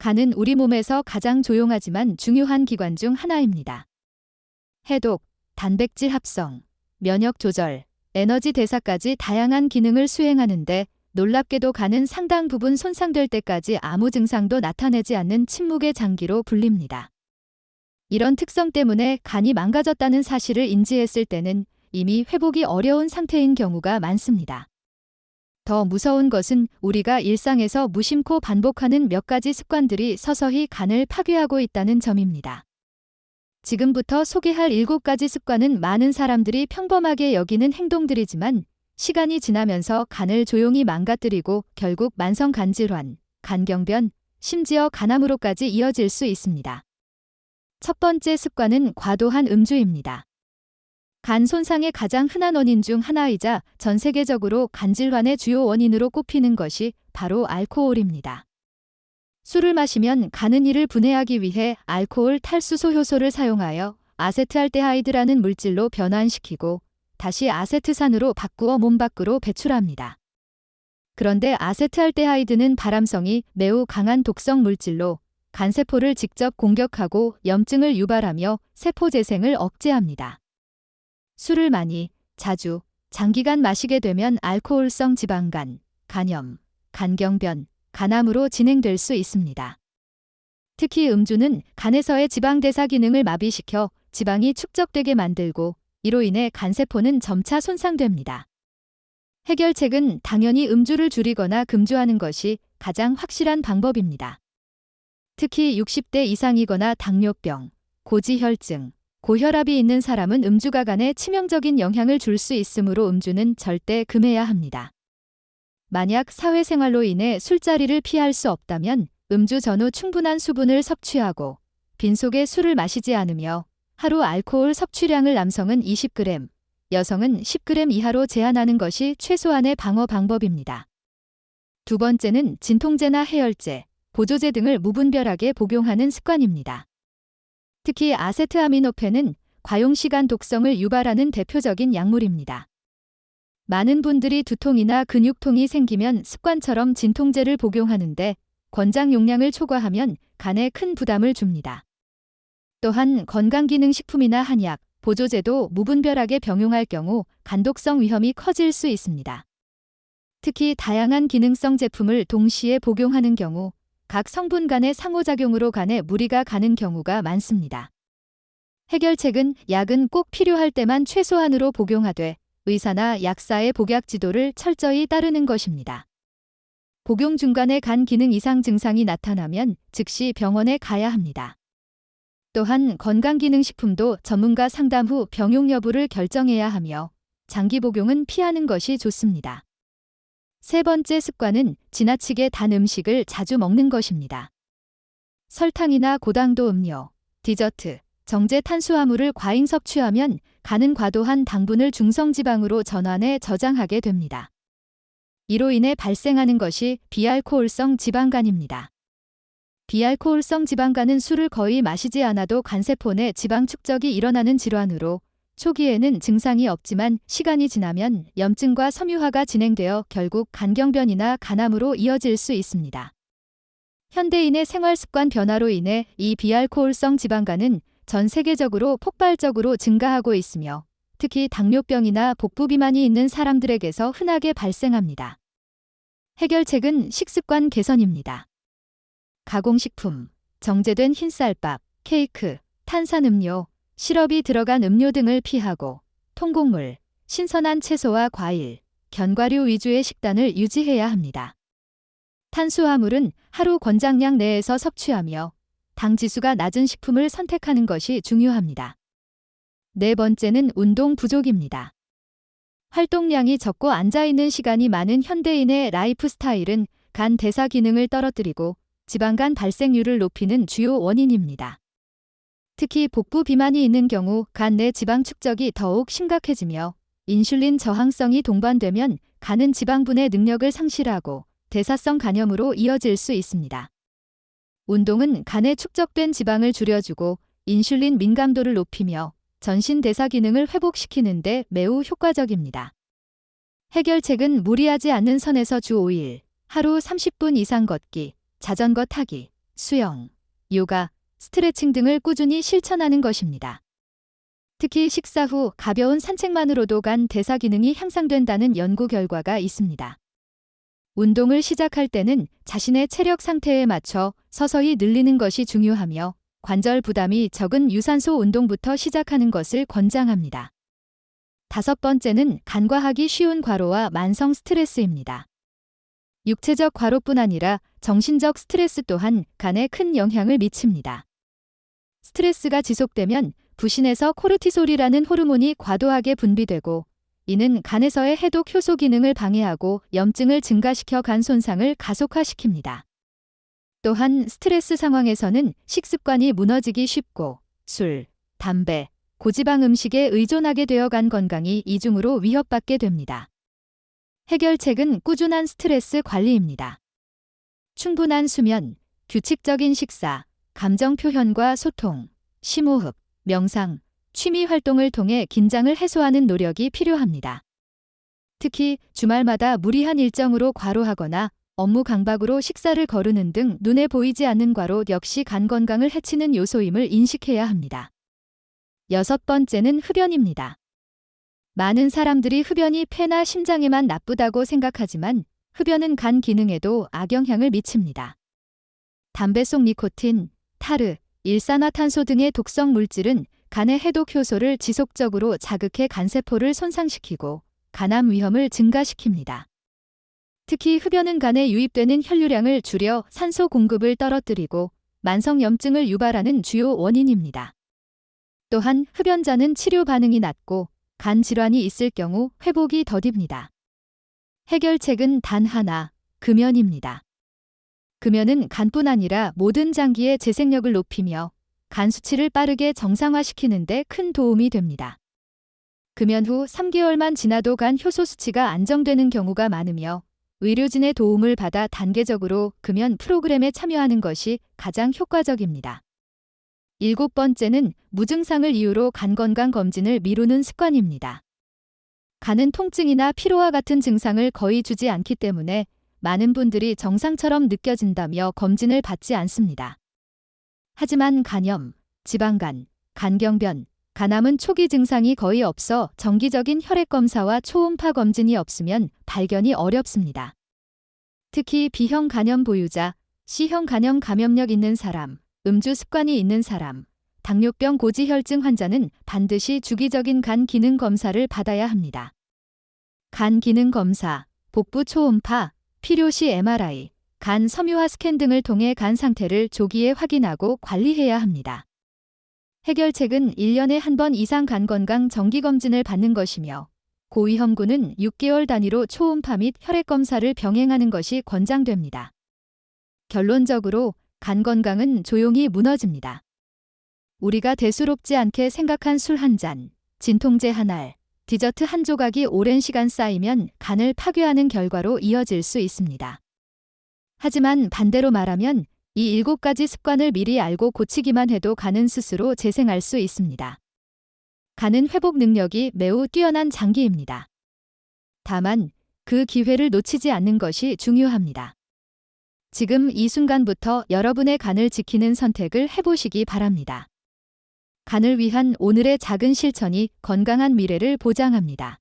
간은 우리 몸에서 가장 조용하지만 중요한 기관 중 하나입니다. 해독, 단백질 합성, 면역 조절, 에너지 대사까지 다양한 기능을 수행하는데 놀랍게도 간은 상당 부분 손상될 때까지 아무 증상도 나타내지 않는 침묵의 장기로 불립니다. 이런 특성 때문에 간이 망가졌다는 사실을 인지했을 때는 이미 회복이 어려운 상태인 경우가 많습니다. 더 무서운 것은 우리가 일상에서 무심코 반복하는 몇 가지 습관들이 서서히 간을 파괴하고 있다는 점입니다. 지금부터 소개할 7가지 습관은 많은 사람들이 평범하게 여기는 행동들이지만 시간이 지나면서 간을 조용히 망가뜨리고 결국 만성 간 질환, 간경변, 심지어 간암으로까지 이어질 수 있습니다. 첫 번째 습관은 과도한 음주입니다. 간 손상의 가장 흔한 원인 중 하나이자 전 세계적으로 간 질환의 주요 원인으로 꼽히는 것이 바로 알코올입니다. 술을 마시면 간은 이를 분해하기 위해 알코올 탈수소 효소를 사용하여 아세트알데하이드라는 물질로 변환시키고 다시 아세트산으로 바꾸어 몸 밖으로 배출합니다. 그런데 아세트알데하이드는 발암성이 매우 강한 독성 물질로 간세포를 직접 공격하고 염증을 유발하며 세포 재생을 억제합니다. 술을 많이, 자주, 장기간 마시게 되면 알코올성 지방간, 간염, 간경변, 간암으로 진행될 수 있습니다. 특히 음주는 간에서의 지방 대사 기능을 마비시켜 지방이 축적되게 만들고 이로 인해 간세포는 점차 손상됩니다. 해결책은 당연히 음주를 줄이거나 금주하는 것이 가장 확실한 방법입니다. 특히 60대 이상이거나 당뇨병, 고지혈증, 고혈압이 있는 사람은 음주가 간에 치명적인 영향을 줄 수 있으므로 음주는 절대 금해야 합니다. 만약 사회생활로 인해 술자리를 피할 수 없다면 음주 전후 충분한 수분을 섭취하고 빈속에 술을 마시지 않으며 하루 알코올 섭취량을 남성은 20g, 여성은 10g 이하로 제한하는 것이 최소한의 방어 방법입니다. 두 번째는 진통제나 해열제, 보조제 등을 무분별하게 복용하는 습관입니다. 특히 아세트아미노펜은 과용시간 독성을 유발하는 대표적인 약물입니다. 많은 분들이 두통이나 근육통이 생기면 습관처럼 진통제를 복용하는데 권장 용량을 초과하면 간에 큰 부담을 줍니다. 또한 건강기능식품이나 한약, 보조제도 무분별하게 병용할 경우 간독성 위험이 커질 수 있습니다. 특히 다양한 기능성 제품을 동시에 복용하는 경우 각 성분 간의 상호작용으로 간에 무리가 가는 경우가 많습니다. 해결책은 약은 꼭 필요할 때만 최소한으로 복용하되 의사나 약사의 복약 지도를 철저히 따르는 것입니다. 복용 중간에 간 기능 이상 증상이 나타나면 즉시 병원에 가야 합니다. 또한 건강기능식품도 전문가 상담 후 병용 여부를 결정해야 하며 장기 복용은 피하는 것이 좋습니다. 세 번째 습관은 지나치게 단 음식을 자주 먹는 것입니다. 설탕이나 고당도 음료, 디저트, 정제 탄수화물을 과잉 섭취하면 간은 과도한 당분을 중성지방으로 전환해 저장하게 됩니다. 이로 인해 발생하는 것이 비알코올성 지방간입니다. 비알코올성 지방간은 술을 거의 마시지 않아도 간세포 내 지방 축적이 일어나는 질환으로 초기에는 증상이 없지만 시간이 지나면 염증과 섬유화가 진행되어 결국 간경변이나 간암으로 이어질 수 있습니다. 현대인의 생활습관 변화로 인해 이 비알코올성 지방간은 전 세계적으로 폭발적으로 증가하고 있으며 특히 당뇨병이나 복부 비만이 있는 사람들에게서 흔하게 발생합니다. 해결책은 식습관 개선입니다. 가공식품, 정제된 흰쌀밥, 케이크, 탄산음료, 시럽이 들어간 음료 등을 피하고 통곡물, 신선한 채소와 과일, 견과류 위주의 식단을 유지해야 합니다. 탄수화물은 하루 권장량 내에서 섭취하며 당 지수가 낮은 식품을 선택하는 것이 중요합니다. 네 번째는 운동 부족입니다. 활동량이 적고 앉아있는 시간이 많은 현대인의 라이프 스타일은 간 대사 기능을 떨어뜨리고 지방간 발생률을 높이는 주요 원인입니다. 특히 복부 비만이 있는 경우 간 내 지방 축적이 더욱 심각해지며 인슐린 저항성이 동반되면 간은 지방분해 능력을 상실하고 대사성 간염으로 이어질 수 있습니다. 운동은 간에 축적된 지방을 줄여주고 인슐린 민감도를 높이며 전신 대사 기능을 회복시키는데 매우 효과적입니다. 해결책은 무리하지 않는 선에서 주 5일, 하루 30분 이상 걷기, 자전거 타기, 수영, 요가, 스트레칭 등을 꾸준히 실천하는 것입니다. 특히 식사 후 가벼운 산책만으로도 간 대사 기능이 향상된다는 연구 결과가 있습니다. 운동을 시작할 때는 자신의 체력 상태에 맞춰 서서히 늘리는 것이 중요하며 관절 부담이 적은 유산소 운동부터 시작하는 것을 권장합니다. 다섯 번째는 간과하기 쉬운 과로와 만성 스트레스입니다. 육체적 과로뿐 아니라 정신적 스트레스 또한 간에 큰 영향을 미칩니다. 스트레스가 지속되면 부신에서 코르티솔이라는 호르몬이 과도하게 분비되고 이는 간에서의 해독 효소 기능을 방해하고 염증을 증가시켜 간 손상을 가속화시킵니다. 또한 스트레스 상황에서는 식습관이 무너지기 쉽고 술, 담배, 고지방 음식에 의존하게 되어 간 건강이 이중으로 위협받게 됩니다. 해결책은 꾸준한 스트레스 관리입니다. 충분한 수면, 규칙적인 식사, 감정 표현과 소통, 심호흡, 명상, 취미 활동을 통해 긴장을 해소하는 노력이 필요합니다. 특히 주말마다 무리한 일정으로 과로하거나 업무 강박으로 식사를 거르는 등 눈에 보이지 않는 과로 역시 간 건강을 해치는 요소임을 인식해야 합니다. 여섯 번째는 흡연입니다. 많은 사람들이 흡연이 폐나 심장에만 나쁘다고 생각하지만 흡연은 간 기능에도 악영향을 미칩니다. 담배 속 니코틴, 타르, 일산화탄소 등의 독성 물질은 간의 해독 효소를 지속적으로 자극해 간세포를 손상시키고 간암 위험을 증가시킵니다. 특히 흡연은 간에 유입되는 혈류량을 줄여 산소 공급을 떨어뜨리고 만성염증을 유발하는 주요 원인입니다. 또한 흡연자는 치료 반응이 낮고 간 질환이 있을 경우 회복이 더딥니다. 해결책은 단 하나, 금연입니다. 금연은 간뿐 아니라 모든 장기의 재생력을 높이며 간 수치를 빠르게 정상화시키는 데 큰 도움이 됩니다. 금연 후 3개월만 지나도 간 효소 수치가 안정되는 경우가 많으며 의료진의 도움을 받아 단계적으로 금연 프로그램에 참여하는 것이 가장 효과적입니다. 일곱 번째는 무증상을 이유로 간 건강 검진을 미루는 습관입니다. 간은 통증이나 피로와 같은 증상을 거의 주지 않기 때문에 많은 분들이 정상처럼 느껴진다며 검진을 받지 않습니다. 하지만 간염, 지방간, 간경변, 간암은 초기 증상이 거의 없어 정기적인 혈액 검사와 초음파 검진이 없으면 발견이 어렵습니다. 특히 B형 간염 보유자, C형 간염 감염력 있는 사람, 음주 습관이 있는 사람, 당뇨병 고지혈증 환자는 반드시 주기적인 간 기능 검사를 받아야 합니다. 간 기능 검사, 복부 초음파, 필요시 MRI, 간 섬유화 스캔 등을 통해 간 상태를 조기에 확인하고 관리해야 합니다. 해결책은 1년에 한 번 이상 간 건강 정기검진을 받는 것이며 고위험군은 6개월 단위로 초음파 및 혈액 검사를 병행하는 것이 권장됩니다. 결론적으로 간 건강은 조용히 무너집니다. 우리가 대수롭지 않게 생각한 술 한 잔, 진통제 한 알, 디저트 한 조각이 오랜 시간 쌓이면 간을 파괴하는 결과로 이어질 수 있습니다. 하지만 반대로 말하면 이 일곱 가지 습관을 미리 알고 고치기만 해도 간은 스스로 재생할 수 있습니다. 간은 회복 능력이 매우 뛰어난 장기입니다. 다만 그 기회를 놓치지 않는 것이 중요합니다. 지금 이 순간부터 여러분의 간을 지키는 선택을 해보시기 바랍니다. 간을 위한 오늘의 작은 실천이 건강한 미래를 보장합니다.